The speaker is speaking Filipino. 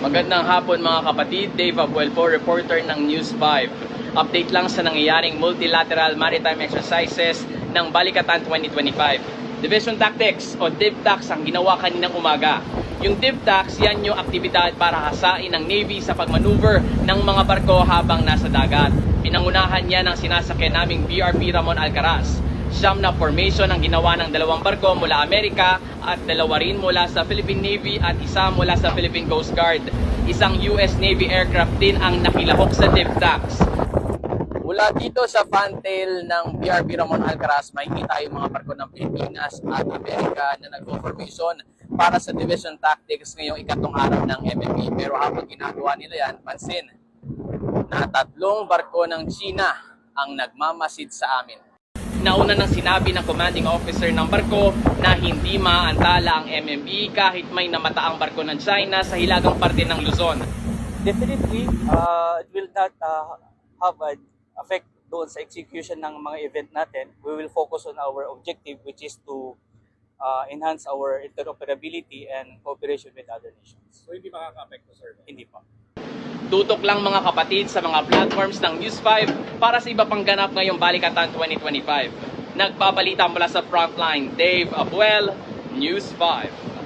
Magandang hapon mga kapatid, Dave Abuel po, reporter ng News 5. Update lang sa nangyayaring multilateral maritime exercises ng Balikatan 2025. Division Tactics o DivTacs ang ginawa kaninang umaga. Yung DivTacs, yan yung aktibidad para hasain ng Navy sa pagmaneuver ng mga barko habang nasa dagat. Pinangunahan yan ng sinasakyan naming BRP Ramon Alcaraz. Siyam na formation ang ginawa ng dalawang barko mula Amerika at dalawa rin mula sa Philippine Navy at isa mula sa Philippine Coast Guard. Isang US Navy aircraft din ang nakilahok sa DivTacs. Mula dito sa fantail ng BRP Ramon Alcaraz, makikita yung mga barko ng Pilipinas at Amerika na nagpo-formation para sa Division Tactics ngayong ikatong araw ng MMP. Pero habang ginagawa nila yan, pansin na tatlong barko ng China ang nagmamasid sa amin. Nauna nang sinabi ng commanding officer ng barko na hindi maantala ang MMP kahit may namataang barko ng China sa hilagang parte ng Luzon. definitely uh, it will not uh, have an effect doon sa execution ng mga event natin. We will focus on our objective which is to uh, enhance our interoperability and cooperation with other nations. So hindi makaka-apekto, sir. Hindi pa. Tutok lang mga kapatid sa mga platforms ng News 5 para sa iba pang ganap ngayong Balikatan 2025. Nagbabalita mula sa Frontline, Dave Abuel, News 5.